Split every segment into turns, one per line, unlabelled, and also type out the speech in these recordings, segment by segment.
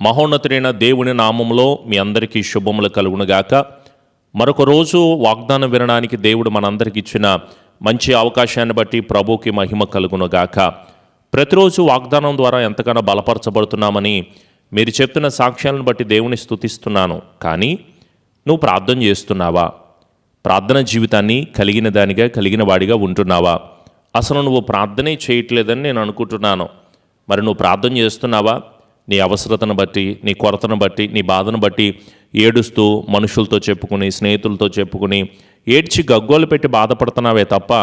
మహోన్నతుడైన దేవుని నామంలో మీ అందరికీ శుభములు కలుగునుగాక. మరొక రోజు వాగ్దానం వినడానికి దేవుడు మనందరికి ఇచ్చిన మంచి అవకాశాన్ని బట్టి ప్రభుకి మహిమ కలుగునుగాక. ప్రతిరోజు వాగ్దానం ద్వారా ఎంతగానో బలపరచబడుతున్నామని మీరు చెప్తున్న సాక్ష్యాలను బట్టి దేవుని స్తుతిస్తున్నాను. కానీ నువ్వు ప్రార్థన చేస్తున్నావా? ప్రార్థన జీవితాన్ని కలిగిన దానిగా కలిగిన వాడిగా ఉంటున్నావా? అసలు నువ్వు ప్రార్థనే చేయట్లేదని నేను అనుకుంటున్నాను. మరి నువ్వు ప్రార్థన చేస్తున్నావా? నీ అవసరతను బట్టి నీ కొరతను బట్టి నీ బాధను బట్టి ఏడుస్తూ మనుషులతో చెప్పుకుని స్నేహితులతో చెప్పుకుని ఏడ్చి గగ్గోలు పెట్టి బాధపడుతున్నావే తప్ప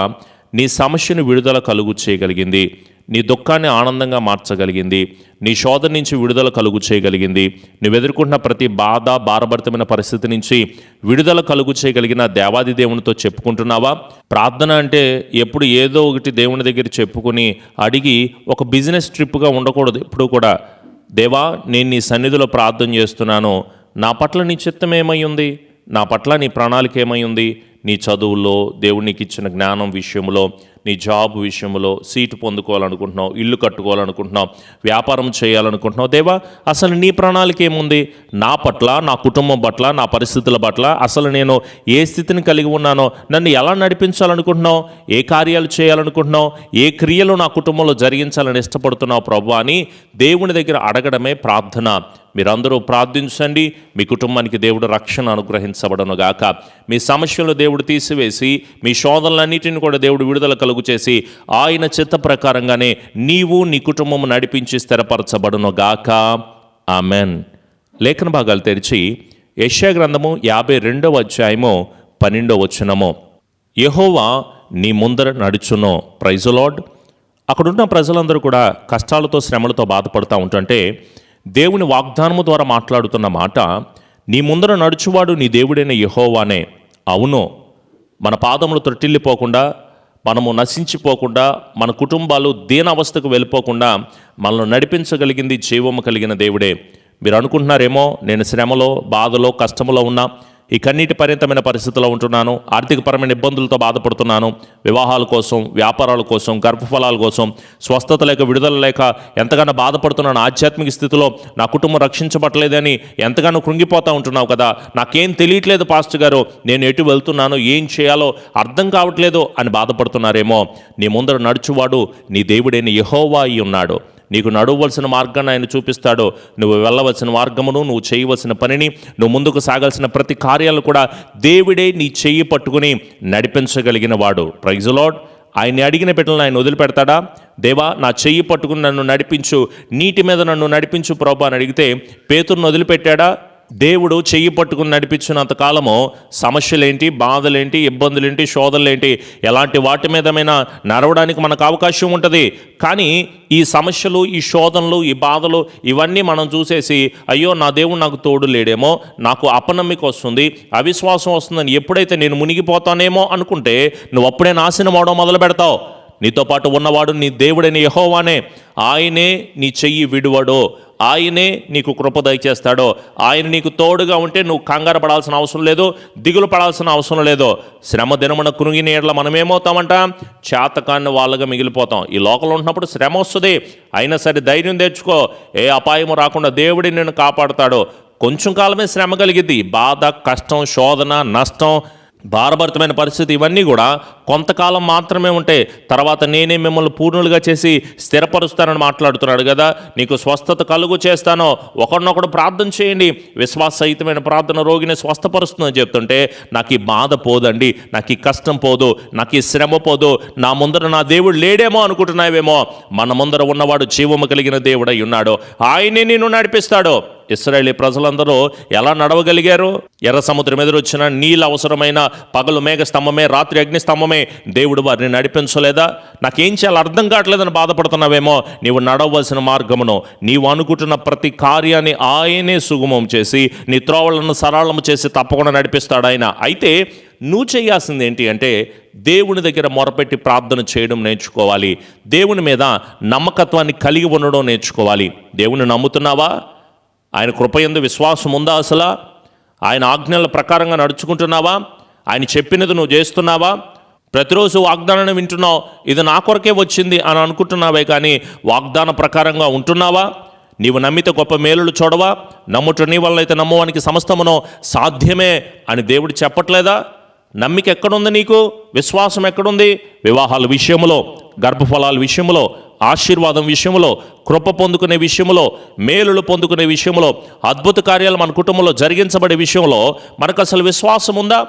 నీ సమస్యను విడుదల కలుగు చేయగలిగింది. నీ దుఃఖాన్ని ఆనందంగా మార్చగలిగింది. నీ శోధన నుంచి విడుదల కలుగు చేయగలిగింది. నువ్వు ఎదుర్కొంటున్న ప్రతి బాధ భారభరితమైన పరిస్థితి నుంచి విడుదల కలుగు చేయగలిగిన దేవాది దేవునితో చెప్పుకుంటున్నావా? ప్రార్థన అంటే ఎప్పుడు ఏదో ఒకటి దేవుని దగ్గర చెప్పుకుని అడిగి ఒక బిజినెస్ ట్రిప్గా ఉండకూడదు. ఎప్పుడు కూడా దేవా నేను నీ సన్నిధిలో ప్రార్థన చేస్తున్నాను. నా పట్ల నీ చిత్తం ఏమై ఉంది? నా పట్ల నీ ప్రణాళిక ఏమై ఉంది? నీ చదువుల్లో దేవునికి ఇచ్చిన జ్ఞానం విషయంలో నీ జాబ్ విషయంలో సీటు పొందుకోవాలనుకుంటున్నావు ఇల్లు కట్టుకోవాలనుకుంటున్నావు వ్యాపారం చేయాలనుకుంటున్నావు. దేవా అసలు నీ ప్రణాళిక ఏముంది? నా పట్ల నా కుటుంబం పట్ల నా పరిస్థితుల పట్ల అసలు నేను ఏ స్థితిని కలిగి ఉన్నానో నన్ను ఎలా నడిపించాలనుకుంటున్నావు? ఏ కార్యాలు చేయాలనుకుంటున్నావు? ఏ క్రియలు నా కుటుంబంలో జరిగించాలని ఇష్టపడుతున్నావు ప్రభు అని దేవుని దగ్గర అడగడమే ప్రార్థన. మీరందరూ ప్రార్థించండి. మీ కుటుంబానికి దేవుడు రక్షణ అనుగ్రహించబడను గాక మీ సమస్యలు దేవుడు తీసివేసి మీ శోధనలన్నిటిని కూడా దేవుడు విడుదల కలుగు చేసి ఆయన చిత్త ప్రకారంగానే నీవు నీ కుటుంబం నడిపించి స్థిరపరచబడును గాక. ఆమెన్. లేఖన భాగాలు తెరిచి యశ్యా గ్రంథము యాభై రెండవ అధ్యాయము పన్నెండవ వచనము. యహోవా నీ ముందర నడుచును. ప్రైజులాడ్ అక్కడున్న ప్రజలందరూ కూడా కష్టాలతో శ్రమలతో బాధపడుతూ ఉంటుంటే దేవుని వాగ్దానము ద్వారా మాట్లాడుతున్న మాట నీ ముందర నడుచువాడు నీ దేవుడైన యెహోవానే. అవును మన పాదములు తొట్టిల్లిపోకుండా మనము నశించిపోకుండా మన కుటుంబాలు దీనావస్థకు వెళ్ళిపోకుండా మనల్ని నడిపించగలిగింది జీవము కలిగిన దేవుడే. మీరు అనుకుంటున్నారేమో నేను శ్రమలో బాధలో కష్టములో ఉన్నా ఈ కన్నీటి పరిమితమైన పరిస్థితిలో ఉంటున్నాను. ఆర్థికపరమైన ఇబ్బందులతో బాధపడుతున్నాను. వివాహాల కోసం వ్యాపారాల కోసం గర్భఫలాల కోసం స్వస్థత లేక విడుదల లేక ఎంతగానో బాధపడుతున్నాను. ఆధ్యాత్మిక స్థితిలో నా కుటుంబం రక్షించబట్టలేదని ఎంతగానో కృంగిపోతూ ఉంటున్నావు కదా. నాకేం తెలియట్లేదు పాస్టర్ గారు. నేను ఎటు వెళ్తున్నాను ఏం చేయాలో అర్థం కావట్లేదు అని బాధపడుతున్నారేమో. నీ ముందర నడుచువాడు నీ దేవుడైన యహోవా అయి ఉన్నాడు. నీకు నడవలసిన మార్గాన్ని ఆయన చూపిస్తాడు నువ్వు వెళ్ళవలసిన మార్గమును నువ్వు చేయవలసిన పనిని నువ్వు ముందుకు సాగాల్సిన ప్రతి కార్యాలు కూడా దేవుడే నీ చెయ్యి పట్టుకుని నడిపించగలిగిన వాడు. ప్రైజులాడ్ ఆయన్ని అడిగిన బిడ్డలను ఆయన వదిలిపెడతాడా? దేవా నా చెయ్యి పట్టుకుని నన్ను నడిపించు నీటి మీద నన్ను నడిపించు ప్రభా అని అడిగితే పేతురును వదిలిపెట్టాడా? దేవుడు చెయ్యి పట్టుకుని నడిపించినంత కాలము సమస్యలేంటి బాధలేంటి ఇబ్బందులేంటి శోధనలేంటి ఎలాంటి వాటి మీదమైనా నడవడానికి మనకు అవకాశం ఉంటుంది. కానీ ఈ సమస్యలు ఈ శోధనలు ఈ బాధలు ఇవన్నీ మనం చూసేసి అయ్యో నా దేవుడు నాకు తోడు లేడేమో నాకు అపనమ్మిక వస్తుంది అవిశ్వాసం వస్తుందని ఎప్పుడైతే నేను మునిగిపోతానేమో అనుకుంటే నువ్వు అప్పుడే నాశనం అవడం మొదలు పెడతావు నీతో పాటు ఉన్నవాడు నీ దేవుడని యహోవానే. ఆయనే నీ చెయ్యి విడువడో. ఆయనే నీకు కృప దయచేస్తాడో. ఆయన నీకు తోడుగా ఉంటే నువ్వు కంగారు పడాల్సిన అవసరం లేదు దిగులు పడాల్సిన అవసరం లేదు. శ్రమ దినమున కురుగిన ఏట్ల మనం చేతకాన్ని వాళ్ళగా మిగిలిపోతాం. ఈ లోకంలో ఉంటున్నప్పుడు శ్రమ వస్తుంది. అయినా సరే ధైర్యం తెచ్చుకో. ఏ అపాయము రాకుండా దేవుడి నేను కాపాడుతాడు. కొంచెం కాలమే శ్రమ కలిగిద్ది. బాధ కష్టం శోధన నష్టం భారభరితమైన పరిస్థితి ఇవన్నీ కూడా కొంతకాలం మాత్రమే ఉంటే తర్వాత నేనే మిమ్మల్ని పూర్ణులుగా చేసి స్థిరపరుస్తానని మాట్లాడుతున్నాడు కదా. నీకు స్వస్థత కలుగు చేస్తానో ఒకరినొకడు ప్రార్థన చేయండి. విశ్వాసహితమైన ప్రార్థన రోగిని స్వస్థపరుస్తుందని చెప్తుంటే నాకు ఈ బాధ పోదండి. నాకు ఈ కష్టం పోదు. నాకు ఈ శ్రమ పోదు. నా ముందర నా దేవుడు లేడేమో అనుకుంటున్నావేమో. మన ముందర ఉన్నవాడు జీవము కలిగిన దేవుడై ఉన్నాడు. ఆయనే నిన్ను నడిపిస్తాడు. ఇస్రాయేలీ ప్రజలందరూ ఎలా నడవగలిగారు? ఎర్ర సముద్రం ఎదురొచ్చిన నీళ్ళు అవసరమైన పగలు మేఘ స్తంభమే రాత్రి అగ్ని స్తంభమే దేవుడు వారిని నడిపించలేదా? నాకేం చేయాలో అర్థం కావట్లేదని బాధపడుతున్నావేమో. నీవు నడవలసిన మార్గమును నీవు అనుకుంటున్న ప్రతి కార్యాన్ని ఆయనే సుగమం చేసి నీ త్రోవలను సరళము చేసి తప్పకుండా నడిపిస్తాడు ఆయన. అయితే నువ్వు చేయాల్సింది ఏంటి అంటే దేవుని దగ్గర మొరపెట్టి ప్రార్థన చేయడం నేర్చుకోవాలి. దేవుని మీద నమ్మకత్వాన్ని కలిగి ఉండడం నేర్చుకోవాలి. దేవుని నమ్ముతున్నావా? ఆయన కృపయందు విశ్వాసం ఉందా అసలు? ఆయన ఆజ్ఞల ప్రకారంగా నడుచుకుంటున్నావా? ఆయన చెప్పినది నువ్వు చేస్తున్నావా? ప్రతిరోజు వాగ్దానాన్ని వింటున్నావు ఇది నా కొరకే వచ్చింది అని అనుకుంటున్నావే కానీ వాగ్దాన ప్రకారంగా ఉంటున్నావా? నీవు నమ్మితే గొప్ప మేలులు చూడవా? నమ్ముట నీ వల్ల అయితే నమ్మవానికి సమస్తమునో సాధ్యమే అని దేవుడు చెప్పట్లేదా? నమ్మిక ఎక్కడుంది నీకు? విశ్వాసం ఎక్కడుంది? వివాహాల విషయంలో గర్భఫలాల విషయంలో ఆశీర్వాదం విషయంలో కృప పొందుకునే విషయంలో మేలులు పొందుకునే విషయంలో అద్భుత కార్యాలు మన కుటుంబంలో జరిగించబడే విషయంలో మనకు అసలు విశ్వాసం ఉందా?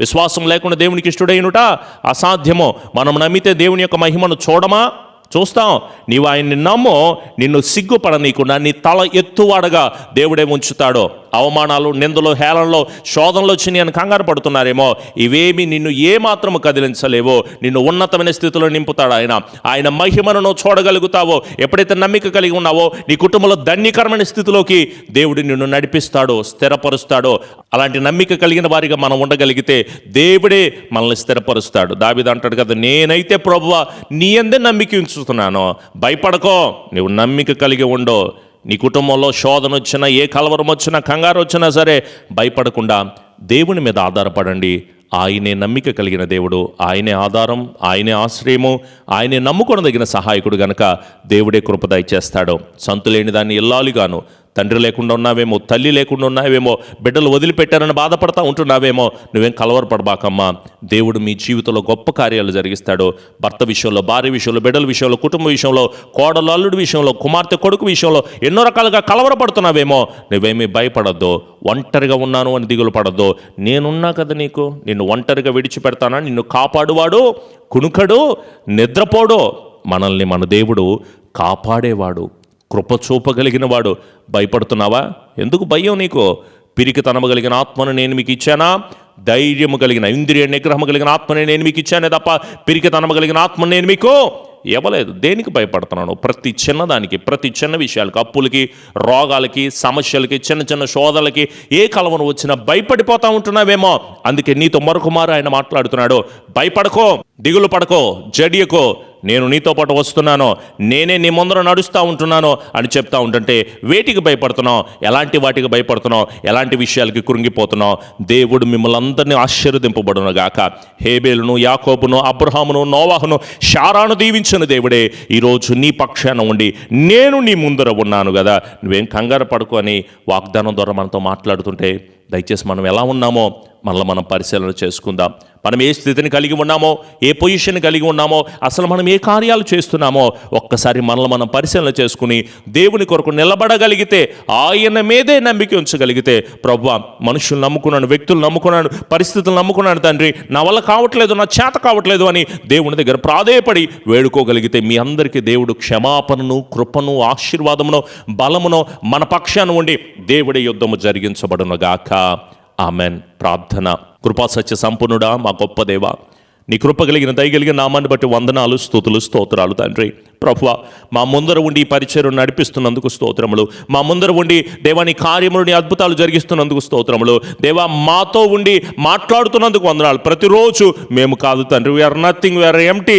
విశ్వాసం లేకుండా దేవునికి ఇష్టడైనట అసాధ్యమో? మనం నమ్మితే దేవుని యొక్క మహిమను చూడమా? చూస్తాం. నీవు ఆయన్ని నమ్ము నిన్ను సిగ్గుపడనీయకుండా నీ తల ఎత్తువాడగా దేవుడే ఉంచుతాడో. అవమానాలు నిందలు హేళనలో శోధనలు వచ్చి అని కంగారు పడుతున్నారేమో. ఇవేమి నిన్ను ఏమాత్రము కదిలించలేవో. నిన్ను ఉన్నతమైన స్థితిలో నింపుతాడు ఆయన. ఆయన మహిమను నువ్వు చూడగలుగుతావో ఎప్పుడైతే నమ్మిక కలిగి ఉన్నావో నీ కుటుంబంలో ధన్యకరమైన స్థితిలోకి దేవుడు నిన్ను నడిపిస్తాడో స్థిరపరుస్తాడో. అలాంటి నమ్మిక కలిగిన వారిగా మనం ఉండగలిగితే దేవుడే మనల్ని స్థిరపరుస్తాడు. దావిద అంటాడు కదా నేనైతే ప్రభువ నీ అందే నమ్మిక ఉంచుతున్నాను భయపడకో నువ్వు నమ్మిక కలిగి ఉండో. నీ కుటుంబంలో శోధన వచ్చినా ఏ కలవరం వచ్చినా కంగారు వచ్చినా సరే భయపడకుండా దేవుని మీద ఆధారపడండి. ఆయనే నమ్మిక కలిగిన దేవుడు ఆయనే ఆధారం ఆయనే ఆశ్రయము ఆయనే నమ్ముకొనదగిన సహాయకుడు గనక దేవుడే కృపదయ చేస్తాడు సంతులేని దాన్ని ఇల్లాలుగాను తండ్రి లేకుండా ఉన్నావేమో తల్లి లేకుండా ఉన్నావేమో బిడ్డలు వదిలిపెట్టారని బాధపడతా ఉంటున్నావేమో నువ్వేం కలవరపడబాకమ్మా. దేవుడు మీ జీవితంలో గొప్ప కార్యాలు జరిగిస్తాడు. భర్త విషయంలో భార్య విషయంలో బిడ్డల విషయంలో కుటుంబ విషయంలో కోడలు అల్లుడి విషయంలో కుమార్తె కొడుకు విషయంలో ఎన్నో రకాలుగా కలవరపడుతున్నావేమో నువ్వేమీ భయపడద్దు. ఒంటరిగా ఉన్నాను అని దిగులు పడద్దు. నేనున్నా కదా నీకు నిన్ను ఒంటరిగా విడిచిపెడతానా? నిన్ను కాపాడువాడు కునుకడు నిద్రపోడు. మనల్ని మన దేవుడు కాపాడేవాడు. కృప చూపగలిగిన వాడు భయపడుతున్నావా? ఎందుకు భయం నీకు? పిరికి తనమగలిగిన ఆత్మను నేను మీకు ఇచ్చానా? ధైర్యము కలిగిన ఇంద్రియ నిగ్రహం కలిగిన ఆత్మని నేను మీకు ఇచ్చానే తప్ప పిరికి తనమగలిగిన ఆత్మను నేను మీకు ఇవ్వలేదు. దేనికి భయపడుతున్నాను? ప్రతి చిన్నదానికి ప్రతి చిన్న విషయాలకి అప్పులకి రోగాలకి సమస్యలకి చిన్న చిన్న శోధలకి ఏ కలవను వచ్చినా భయపడిపోతూ ఉంటున్నావేమో. అందుకే నీతో మరొక మారు ఆయన మాట్లాడుతున్నాడు. భయపడకో దిగులు పడకో జడియకో నేను నీతో పాటు వస్తున్నాను. నేనే నీ ముందర నడుస్తూ ఉంటున్నాను అని చెప్తా ఉంటుంటే వేటికి భయపడుతున్నావు? ఎలాంటి వాటికి భయపడుతున్నావు? ఎలాంటి విషయాలకి కురింగిపోతున్నావు దేవుడు మిమ్మల్ని అందరినీ ఆశీర్వదింపబడును గాక. హేబేలును యాకోబును అబ్రహామును నోవాహును షారాను దీవించిన దేవుడే. ఈరోజు నీ పక్షాన ఉండి నేను నీ ముందర ఉన్నాను కదా నువ్వేం కంగారు పడుకొని వాగ్దానం ద్వారా మనతో మాట్లాడుతుంటే దయచేసి మనం ఎలా ఉన్నామో మనల్ని మనం పరిశీలన చేసుకుందాం. మనం ఏ స్థితిని కలిగి ఉన్నామో ఏ పొజిషన్ కలిగి ఉన్నామో అసలు మనం ఏ కార్యాలు చేస్తున్నామో ఒక్కసారి మనల్ని మనం పరిశీలన చేసుకుని దేవుని కొరకు నిలబడగలిగితే ఆయన మీదే నమ్మిక ఉంచగలిగితే ప్రభు మనుషులు నమ్ముకున్నాను వ్యక్తులు నమ్ముకున్నాను పరిస్థితులు నమ్ముకున్నాను తండ్రి. నా వల్ల కావట్లేదు నా చేత కావట్లేదు అని దేవుని దగ్గర ప్రాధేయపడి వేడుకోగలిగితే మీ అందరికీ దేవుడు క్షమాపణను కృపను ఆశీర్వాదమును బలమును మన పక్షాన ఉండి దేవుడి యుద్ధము జరిగించబడునగాక. ఆమెన్. ప్రార్థన. కృపా సత్య సంపన్నుడా మా గొప్ప దేవ నీ కృప కలిగిన దయగలిగిన నామాన్ని బట్టి వందనాలు స్థుతులు స్తోత్రాలు తండ్రి. ప్రభువ మా ముందర ఉండి పరిచయం నడిపిస్తున్నందుకు స్తోత్రములు. మా ముందర ఉండి దేవాని కార్యములని అద్భుతాలు జరిగిస్తున్నందుకు స్తోత్రములు. దేవా మాతో ఉండి మాట్లాడుతున్నందుకు వందనాలు. ప్రతిరోజు మేము కాదు తండ్రి వీఆర్ నథింగ్ వీఆర్ ఎంటీ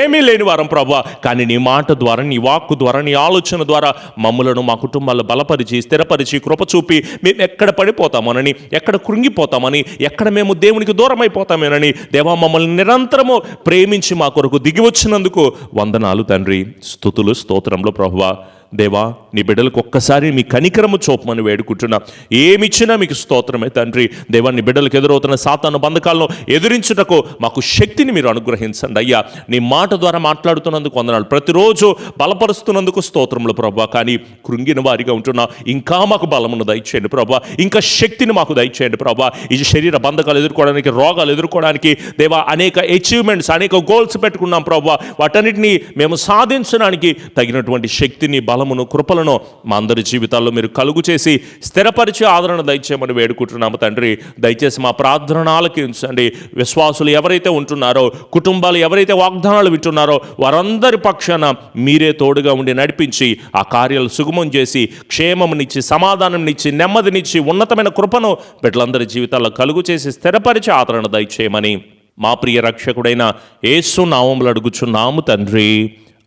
ఏమీ లేని వారం ప్రభు కానీ నీ మాట ద్వారా నీ వాక్కు ద్వారా నీ ఆలోచన ద్వారా మమ్మలను మా కుటుంబాలను బలపరిచి స్థిరపరిచి కృప చూపి మేము ఎక్కడ పడిపోతామోనని ఎక్కడ కృంగిపోతామని ఎక్కడ మేము దేవునికి దూరం అయిపోతామేనని దేవా మమ్మల్ని నిరంతరము ప్రేమించి మా కొరకు దిగి వచ్చినందుకు వందనాలు తండ్రి. స్థుతులు స్తోత్రంలో ప్రభువా. దేవా నీ బిడ్డలకు ఒక్కసారి మీ కనికరము చూపమని వేడుకుంటున్నా. ఏమిచ్చినా మీకు స్తోత్రమే తండ్రి. దేవా నీ బిడ్డలకు ఎదురవుతున్న సాతాను బంధకాలను ఎదిరించుటకు మాకు శక్తిని మీరు అనుగ్రహించండి అయ్యా. నీ మాట ద్వారా మాట్లాడుతున్నందుకు వందనాలు. ప్రతిరోజు బలపరుస్తున్నందుకు స్తోత్రములు ప్రభా. కానీ కృంగిన వారిగా ఉంటున్నా. ఇంకా మాకు బలమును దయచేయండి ప్రభా. ఇంకా శక్తిని మాకు దయచేయండి ప్రభా. ఈ శరీర బంధకాలు ఎదుర్కోవడానికి రోగాలు ఎదుర్కోవడానికి దేవా అనేక అచీవ్మెంట్స్ అనేక గోల్స్ పెట్టుకున్నాం ప్రభా. వాటన్నిటిని మేము సాధించడానికి తగినటువంటి శక్తిని బలం బలమును కృపలను మా అందరి జీవితాల్లో మీరు కలుగు చేసి స్థిరపరిచి ఆదరణ దయచేయమని వేడుకుంటున్నాము తండ్రి. దయచేసి మా ప్రార్థనను ఆలకించండి విశ్వాసులు ఎవరైతే ఉంటున్నారో కుటుంబాలు ఎవరైతే వాగ్దానాలు వింటున్నారో వారందరి పక్షాన మీరే తోడుగా ఉండి నడిపించి ఆ కార్యాలు సుగమం చేసి క్షేమంనిచ్చి సమాధానంనిచ్చి నెమ్మదినిచ్చి ఉన్నతమైన కృపను బిడ్డలందరి జీవితాల్లో కలుగు చేసి స్థిరపరిచి ఆదరణ దయచేయమని మా ప్రియ రక్షకుడైన యేసు నామములు అడుగుచున్నాము తండ్రి.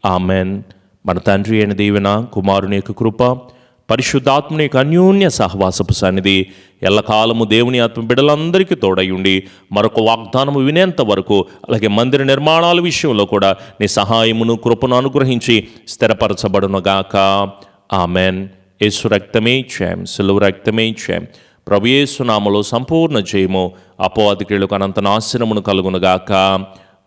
ఆమెన్. మన తండ్రి అయిన దీవెన కుమారుని యొక్క కృప పరిశుద్ధాత్మని యొక్క అన్యోన్య సహవాసపు సన్నిధి ఎల్లకాలము దేవుని ఆత్మ బిడ్డలందరికీ తోడయుండి మరొక వాగ్దానము వినేంత వరకు అలాగే మందిర నిర్మాణాల విషయంలో కూడా నీ సహాయమును కృపను అనుగ్రహించి స్థిరపరచబడునుగాక. ఆమెన్. యేసు రక్తమే చేయం సులువు రక్తమే చేయం. ప్రభు సంపూర్ణ జయము అపోవాదికులకు అనంత నాశనమును కలుగునుగాక.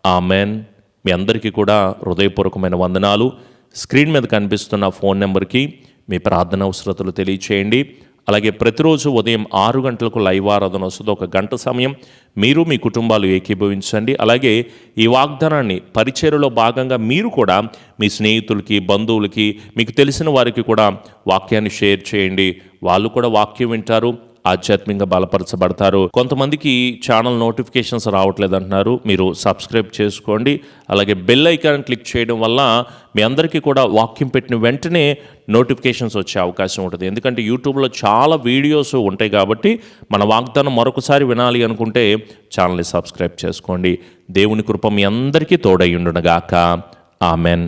ఆమెన్. మీ అందరికీ కూడా హృదయపూర్వకమైన వందనాలు. స్క్రీన్ మీద కనిపిస్తున్న ఫోన్ నెంబర్కి మీ ప్రార్థన అవసరతలు తెలియచేయండి. అలాగే ప్రతిరోజు ఉదయం ఆరు గంటలకు లైవ్ ఆరాధన వస్తుంది. ఒక గంట సమయం మీరు మీ కుటుంబాలు ఏకీభవించండి. అలాగే ఈ వాగ్దానాన్ని పరిచర్యలో భాగంగా మీరు కూడా మీ స్నేహితులకి బంధువులకి మీకు తెలిసిన వారికి కూడా వాక్యాన్ని షేర్ చేయండి. వాళ్ళు కూడా వాక్యం వింటారు. ఆధ్యాత్మికంగా బలపరచబడతారు. కొంతమందికి ఛానల్ నోటిఫికేషన్స్ రావట్లేదు అంటున్నారు మీరు సబ్స్క్రైబ్ చేసుకోండి. అలాగే బెల్ ఐకాన్ క్లిక్ చేయడం వల్ల మీ అందరికీ కూడా వాక్యం పెట్టిన వెంటనే నోటిఫికేషన్స్ వచ్చే అవకాశం ఉంటుంది. ఎందుకంటే యూట్యూబ్లో చాలా వీడియోస్ ఉంటాయి కాబట్టి మన వాగ్దానం మరొకసారి వినాలి అనుకుంటే ఛానల్ని సబ్స్క్రైబ్ చేసుకోండి. దేవుని కృప మీ అందరికీ తోడయ్యుండునగాక ఆమెన్